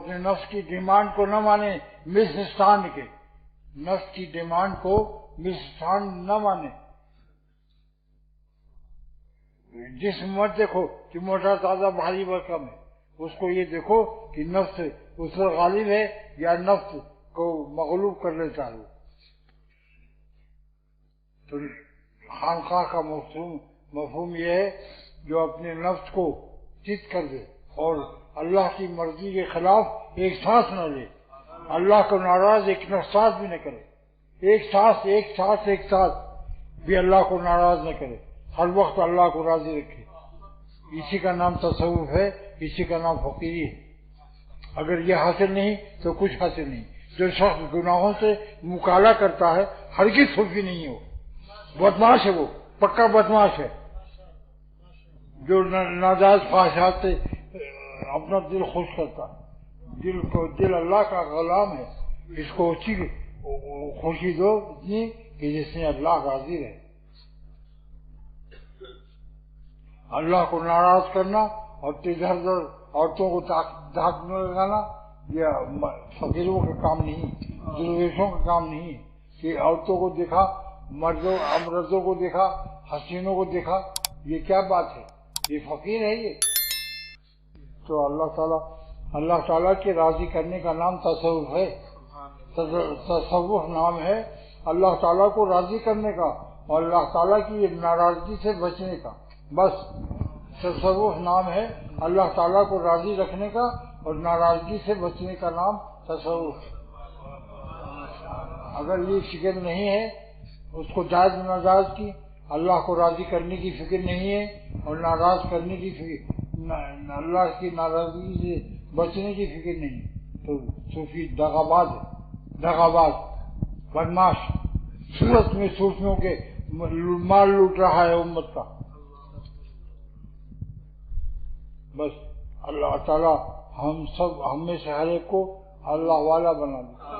اپنے نفس کی ڈیمانڈ کو نہ مانے مس اسٹانڈ کے۔ نفس کی ڈیمانڈ کو مس اسٹانڈ نہ مانے۔ جسم مت دیکھو کہ موٹا تازہ بھاری برکم ہے۔ اس کو یہ دیکھو کہ نفس اس پر غالب ہے یا نفس کو مغلوب کر لیتا ہے۔ تو خانقاہ کا مفہوم مفہوم یہ ہے جو اپنے نفس کو چت کر دے اور اللہ کی مرضی کے خلاف ایک سانس نہ لے۔ اللہ کو ناراض ایک سانس بھی نہ کرے۔ ایک سانس ایک سانس ایک سانس۔ بھی اللہ کو ناراض نہ کرے۔ ہر وقت اللہ کو راضی رکھے۔ اسی کا نام تصوف ہے، اسی کا نام فقیری ہے۔ اگر یہ حاصل نہیں تو کچھ حاصل نہیں۔ جو شخص گناہوں سے مکالا کرتا ہے ہرگز صوفی نہیں ہو۔ بدماش ہے وہ، پکا بدماش ہے۔ جو ناجائز خواہشات سے اپنا دل خوش کرتا ہے۔ دل کو دل اللہ کا غلام ہے۔ اس کو اچھی خوشی دو اتنی کہ جس میں اللہ راضی رہے۔ اللہ کو ناراض کرنا اور ادھر ادھر عورتوں کو دھاک میں لگانا، یہ فقیروں کا کام نہیں درویشوں کا کام نہیں کہ عورتوں کو دیکھا، مردوں امردوں کو دیکھا، حسینوں کو دیکھا، یہ کیا بات ہے؟ یہ فقیر ہے یہ۔ تو اللہ تعالیٰ اللہ تعالیٰ کے راضی کرنے کا نام تصوف ہے۔ تصوف نام ہے اللہ تعالیٰ کو راضی کرنے کا اور اللہ تعالیٰ کی ناراضگی سے بچنے کا۔ بس تصوف نام ہے اللہ تعالیٰ کو راضی رکھنے کا اور ناراضگی سے بچنے کا نام تصوف۔ اگر یہ فکر نہیں ہے اس کو جائز ناجائز کی اللہ کو راضی کرنے کی فکر نہیں ہے اور ناراض کرنے کی فکر اللہ کی ناراضگی سے بچنے کی فکر نہیں تو صوفی دغاباد دغاباد، بدماش۔ صورت میں صوفیوں کے مال لوٹ رہا ہے امت کا۔ بس اللہ تعالی ہم سب، ہم میں سے ہر ایک کو اللہ والا بنا دے۔